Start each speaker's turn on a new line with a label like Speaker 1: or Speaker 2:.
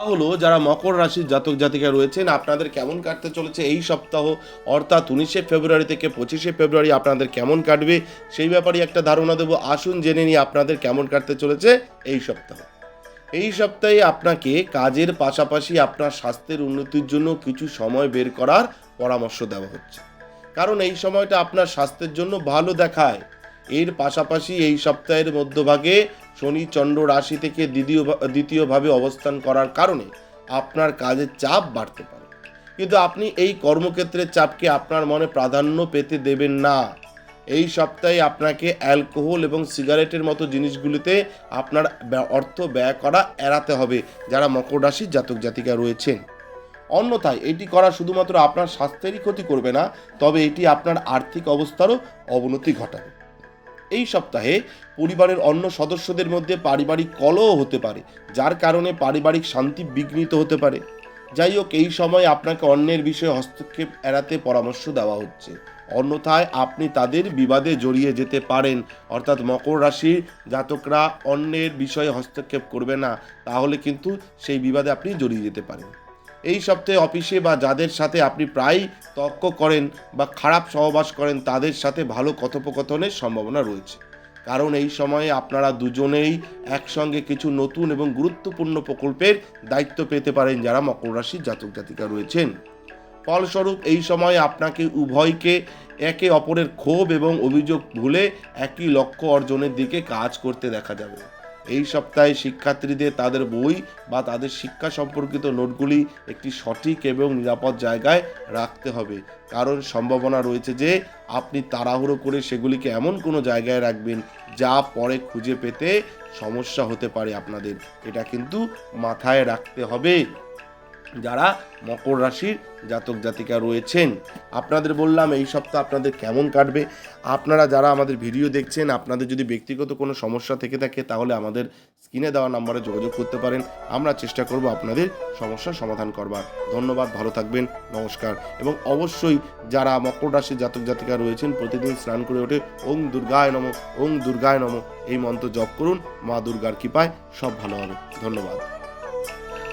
Speaker 1: হলো যারা মকর রাশির জাতক জাতিকা রয়েছেন, আপনাদের কেমন কাটতে চলেছে এই সপ্তাহ? অর্থাৎ উনিশে ফেব্রুয়ারি থেকে পঁচিশে ফেব্রুয়ারি আপনাদের কেমন কাটবে? সেই ব্যাপারে একটা ধারণা দেবো। আসুন জেনে নিই আপনাদের কেমন কাটতে চলেছে এই সপ্তাহ। এই সপ্তাহে আপনাকে কাজের পাশাপাশি আপনার স্বাস্থ্যের উন্নতির জন্য কিছু সময় বের করার পরামর্শ দেওয়া হচ্ছে। কারণ এই সময়টা আপনার স্বাস্থ্যের জন্য ভালো দেখায়। এর পাশাপাশি এই সপ্তাহের মধ্যভাগে শনি চন্দ্র রাশি থেকে দ্বিতীয় দ্বিতীয়ভাবে অবস্থান করার কারণে আপনার কাজের চাপ বাড়তে পারে। কিন্তু আপনি এই কর্মক্ষেত্রের চাপকে আপনার মনে প্রাধান্য পেতে দেবেন না। এই সপ্তাহে আপনাকে অ্যালকোহল এবং সিগারেটের মতো জিনিসগুলিতে আপনার অর্থ ব্যয় করা এড়াতে হবে, যারা মকর রাশির জাতক জাতিকা রয়েছেন। অন্যথায় এটি করা শুধুমাত্র আপনার স্বাস্থ্যেরই ক্ষতি করবে না, তবে এটি আপনার আর্থিক অবস্থারও অবনতি ঘটাবে। এই সপ্তাহে পরিবারের অন্য সদস্যদের মধ্যে পারিবারিক কলহ হতে পারে, যার কারণে পারিবারিক শান্তি বিঘ্নিত হতে পারে। যাই হোক, এই সময় আপনাকে অন্যের বিষয়ে হস্তক্ষেপ এড়াতে পরামর্শ দেওয়া হচ্ছে। অন্যথায় আপনি তাদের বিবাদে জড়িয়ে যেতে পারেন। অর্থাৎ মকর রাশির জাতকরা অন্যের বিষয়ে হস্তক্ষেপ করবে না, তাহলে কিন্তু সেই বিবাদে আপনি জড়িয়ে যেতে পারেন। এই সপ্তাহে অফিসে বা যাদের সাথে আপনি প্রায় তর্ক করেন বা খারাপ সহবাস করেন, তাদের সাথে ভালো কথোপকথনের সম্ভাবনা রয়েছে। কারণ এই সময়ে আপনারা দুজনেই একসঙ্গে কিছু নতুন এবং গুরুত্বপূর্ণ প্রকল্পের দায়িত্ব পেতে পারেন যারা মকর রাশির জাতক জাতিকা রয়েছেন। ফলস্বরূপ এই সময়ে আপনাকে উভয়কে একে অপরের ক্ষোভ এবং অভিযোগ ভুলে একই লক্ষ্য অর্জনের দিকে কাজ করতে দেখা যাবে। এই সপ্তাহে শিক্ষার্থীদের তাদের বই বা তাদের শিক্ষা সম্পর্কিত নোটগুলি একটি সঠিক এবং নিরাপদ জায়গায় রাখতে হবে। কারণ সম্ভাবনা রয়েছে যে, আপনি তাড়াহুড়ো করে সেগুলিকে এমন কোনো জায়গায় রাখবেন যা পরে খুঁজে পেতে সমস্যা হতে পারে আপনাদের। এটা কিন্তু মাথায় রাখতে হবে। যারা মকর রাশির জাতক জাতিকা রয়েছেন। আপনাদের বললাম, এই সপ্তাহ আপনাদের কেমন কাটবে? আপনারা যারা আমাদের ভিডিও দেখছেন, আপনাদের যদি ব্যক্তিগত কোনো সমস্যা থেকে থাকে, তাহলে আমাদের স্ক্রিনে দেওয়া নাম্বারে যোগাযোগ করতে পারেন। আমরা চেষ্টা করব আপনাদের সমস্যার সমাধান করবার। ধন্যবাদ, ভালো থাকবেন, নমস্কার। এবং অবশ্যই যারা মকর রাশির জাতক জাতিকা রয়েছেন, প্রতিদিন স্নান করে ওঠে, ওং দুর্গায় নম, ওং দুর্গায় নম, এই মন্ত্র জপ করুন, মা দুর্গার কৃপায় সব ভালো হবে। ধন্যবাদ।